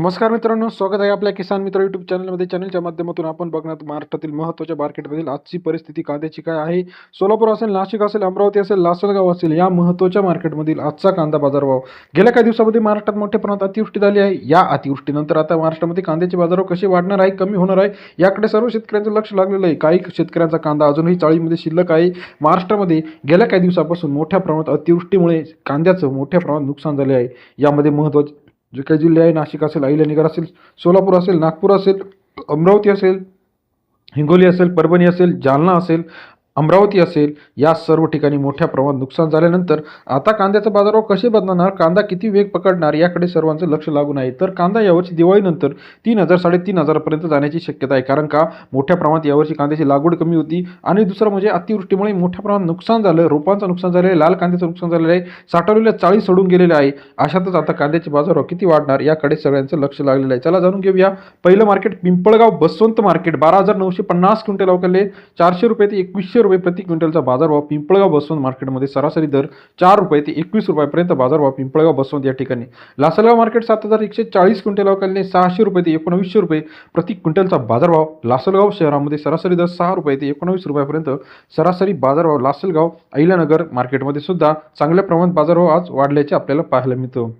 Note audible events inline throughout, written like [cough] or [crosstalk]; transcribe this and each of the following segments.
नमस्कार मित्रांनो स्वागत आहे आपल्या किसान मित्र यूट्यूब चॅनलमध्ये चॅनलच्या माध्यमातून आपण बघणार महाराष्ट्रातील महत्त्वाच्या मार्केटमधील आजची परिस्थिती कांद्याची काय आहे सोलापूर असेल नाशिक असेल अमरावती असेल लासलगाव असेल या महत्त्वाच्या मार्केटमधील आजचा कांदा बाजारभाव. गेल्या काही दिवसामध्ये महाराष्ट्रात मोठ्या प्रमाणात अतिवृष्टी झाली आहे. या अतिवृष्टीनंतर आता महाराष्ट्रामध्ये कांद्याचे बाजारभाव कसे वाढणार आहे कमी होणार आहे याकडे सर्व शेतकऱ्यांचं लक्ष लागलेलं आहे. काही शेतकऱ्यांचा कांदा अजूनही चाळीमध्ये शिल्लक आहे. महाराष्ट्रामध्ये गेल्या काही दिवसापासून मोठ्या प्रमाणात अतिवृष्टीमुळे कांद्याचं मोठ्या प्रमाणात नुकसान झाले आहे. यामध्ये महत्त्वाचे जे काही जिल्हे आहे नाशिक असेल अहिल्यानगर असेल सोलापूर असेल नागपूर असेल अमरावती असेल हिंगोली असेल परभणी असेल जालना असेल अमरावती असेल या सर्व ठिकाणी मोठ्या प्रमाणात नुकसान झाल्यानंतर आता कांद्याचा बाजारभाव कसे बदलणार कांदा किती वेग पकडणार याकडे सर्वांचं लक्ष लागून आहे. तर कांदा यावर्षी दिवाळीनंतर तीन हजार साडेतीन हजारापर्यंत जाण्याची शक्यता आहे. कारण का? मोठ्या प्रमाणात यावर्षी कांद्याची लागवड कमी होती. आणि दुसरं म्हणजे अतिवृष्टीमुळे मोठ्या प्रमाणात नुकसान झालं. रोपांचं नुकसान झालं आहे लाल कांद्याचं नुकसान झालेलं आहे. साठवलेल्या चाळी सोडून गेलेले आहे. अशातच आता कांद्याचे बाजारभाव किती वाढणार याकडे सगळ्यांचं लक्ष लागलेलं आहे. चला जाणून घेऊया. पहिलं मार्केट पिंपळगाव बसवंत मार्केट. बारा हजार नऊशे पन्नास क्विंटल अवकाले चारशे रुपये ते एकवीसशे रुपये प्रति क्विंटलचा बाजारभाव पिंपळगाव बसवंत मार्केटमध्ये सरासरी दर चार रुपये ते एकवीस रुपयापर्यंत बाजारभाव पिंपळगाव बसवंत या ठिकाणी. लासलगाव मार्केट सात हजार एकशे चाळीस क्विंटल अवकाले सहाशे रुपये ते एकोणवीसशे रुपये प्रति क्विंटलचा बाजारभाव. लासलगाव शहरामध्ये सरासरी दर सहा रुपये ते एकोणवीस रुपयापर्यंत सरासरी बाजारभाव. लासलगाव अहिल्यानगर मार्केटमध्ये सुद्धा चांगल्या प्रमाणात बाजारभाव आज वाढल्याचे आपल्याला पाहायला मिळतं.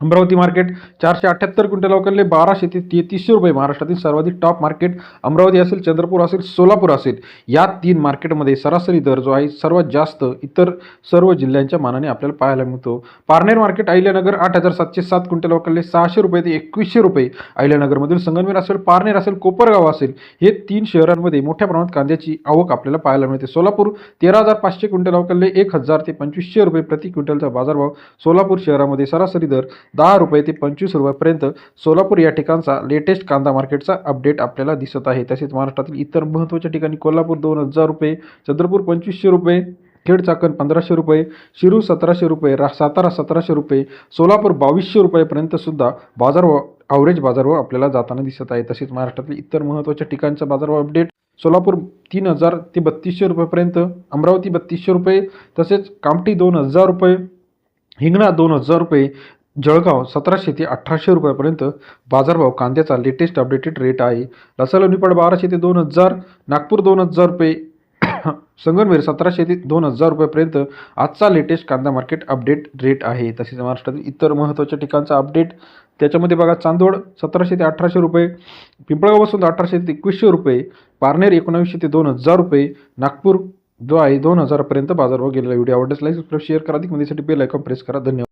अमरावती मार्केट चारशे अठ्ठ्याहत्तर क्विंटल अवकाले बाराशे ते तेहतीसशे रुपये. महाराष्ट्रातील सर्वाधिक टॉप मार्केट अमरावती असेल चंद्रपूर असेल सोलापूर असेल या तीन मार्केटमध्ये सरासरी दर जो आहे सर्वात जास्त इतर सर्व जिल्ह्यांच्या मानाने आपल्याला पाहायला मिळतो. पारनेर मार्केट अहिल्यानगर आठ हजार सातशे सात क्विंटल अवकाले सहाशे रुपये ते एकवीसशे रुपये. अहिल्यानगरमधील संगमनेर असेल पारनेर असेल कोपरगाव असेल हे तीन शहरांमध्ये मोठ्या प्रमाणात कांद्याची आवक आपल्याला पाहायला मिळते. सोलापूर तेरा हजार पाचशे क्विंटल अवकाले एक हजार ते पंचवीसशे रुपये प्रति क्विंटलचा बाजारभाव. सोलापूर शहरामध्ये सरासरी दर दहा रुपये ते पंचवीस रुपयापर्यंत सोलापूर या ठिकाणचा लेटेस्ट कांदा मार्केटचा अपडेट आपल्याला दिसत आहे. तसेच महाराष्ट्रातील इतर महत्त्वाच्या ठिकाणी कोल्हापूर दोन हजार रुपये चंद्रपूर पंचवीसशे रुपये खेड चाकण पंधराशे रुपये शिरूर सतराशे रुपये रा सातारा सतराशे रुपये सोलापूर बावीसशे रुपयेपर्यंत सुद्धा बाजारभाव ॲव्हरेज बाजारभाव आपल्याला जाताना दिसत आहे. तसेच महाराष्ट्रातील इतर महत्त्वाच्या ठिकाणचा बाजारभाव अपडेट सोलापूर तीन हजार ते बत्तीसशे रुपयेपर्यंत अमरावती बत्तीसशे रुपये तसेच कामठी दोन हजार रुपये हिंगणा दोन हजार रुपये जळगाव सतराशे ते अठराशे रुपयापर्यंत बाजारभाव कांद्याचा लेटेस्ट अपडेटेड रेट आहे. लसाला निपाड बाराशे ते दोन हजार नागपूर दोन हजार रुपये [coughs] संगमनेर सतराशे ते दोन हजार रुपयापर्यंत आजचा लेटेस्ट कांदा मार्केट अपडेट रेट आहे. तसेच महाराष्ट्रातील इतर महत्त्वाच्या ठिकाणचा अपडेट त्याच्यामध्ये बघा चांदोड सतराशे ते अठराशे रुपये पिंपळगाव बसून अठराशे ते एकवीसशे रुपये पारनेर एकोणावीसशे ते दोन हजार रुपये नागपूर जो आहे दोन हजारपर्यंत बाजारभाव गेलेला व्हिडिओ आवडल्यास लाईक सबस्क्राईब शेअर करा. अधिक माहितीसाठी बेल आयकॉन प्रेस करा. धन्यवाद.